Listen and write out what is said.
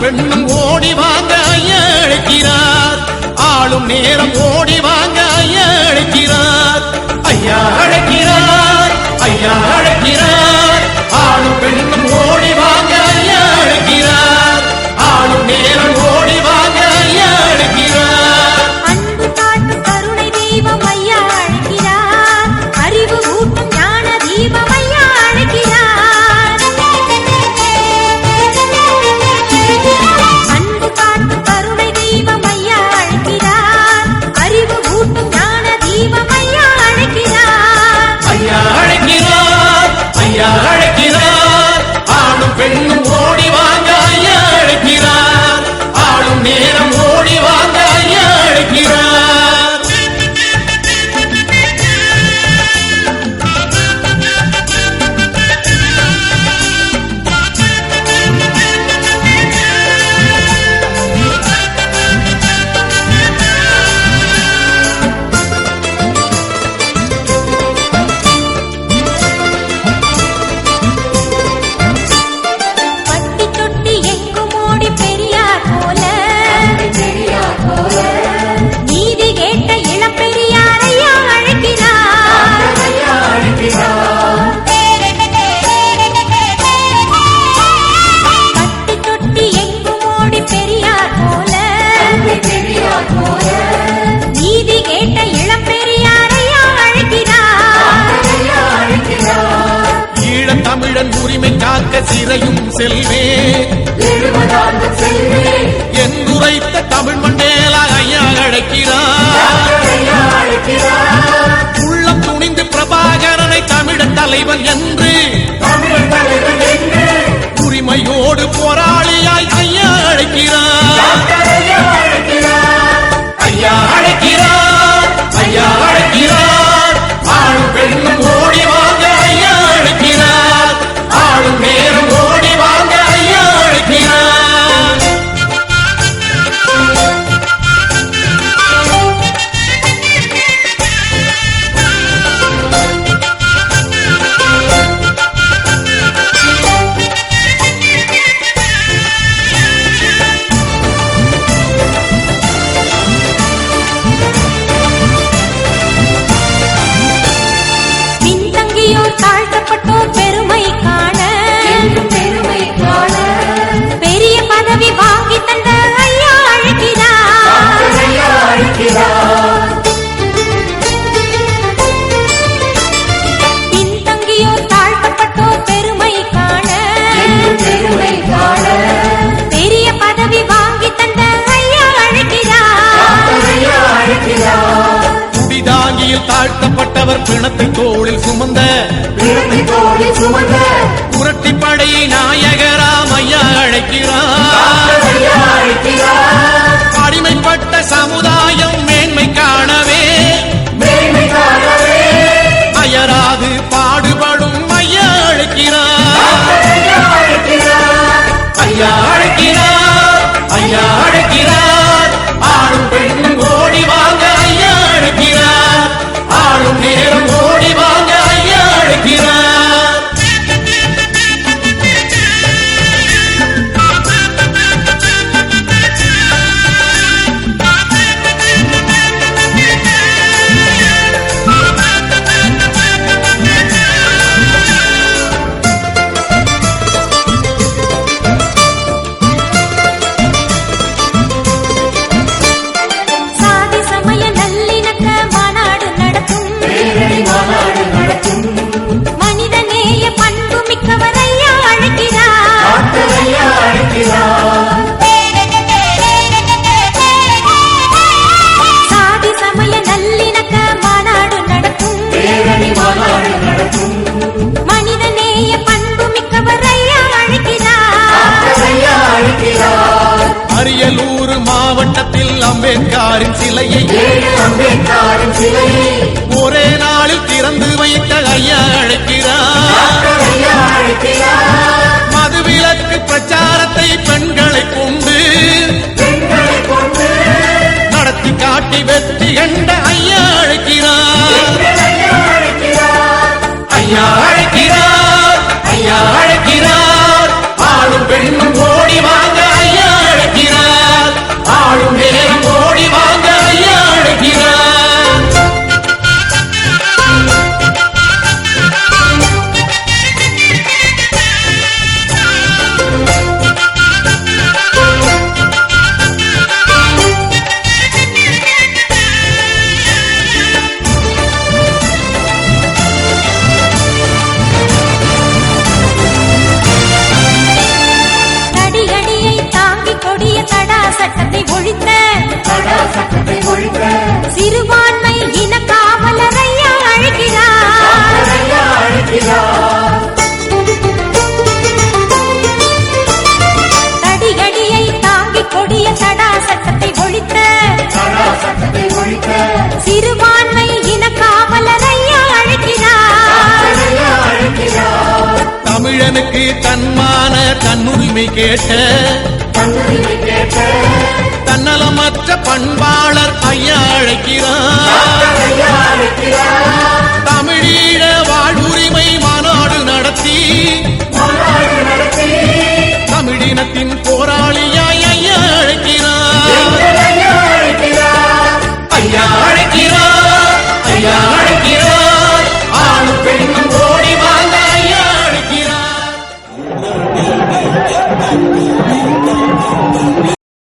பெண்ணும் ஓடி வாங்க ஐயா அழைக்கிறார். ஆளும் நேரம் ஓடி வாங்க செல்வே பெரியோர் தாழ்த்தப்பட்டோர் பெருமை காண. பெருமை காண. பெரிய பதவி வாங்கி தந்த ஐயா அழைக்கிறார். பின்தங்கியோர் தாழ்த்தப்பட்டோர் பெருமை காண. பெருமை பெரிய பதவி வாங்கி தந்த அழைக்கிறார். குடிதாங்கியில் தாழ்த்தப்பட்டவர் பிணத்தை தோழ புரட்டி படை நாய அம்பேத்காரின் சிலையை. ஒரே நாளில் திறந்து வைத்த ஐயா அழைக்கிறார். மதுவிலக்கு பிரச்சாரத்தை பெண்களை கொண்டு நடத்தி காட்டி வெற்றி கண்ட ஐயா அழைக்கிறார். ஐயா அழைக்கிறார். தன்னுரிமை கேட்ட தன்னலமற்ற பண்பாளர் ஐயா அழைக்கிறார்.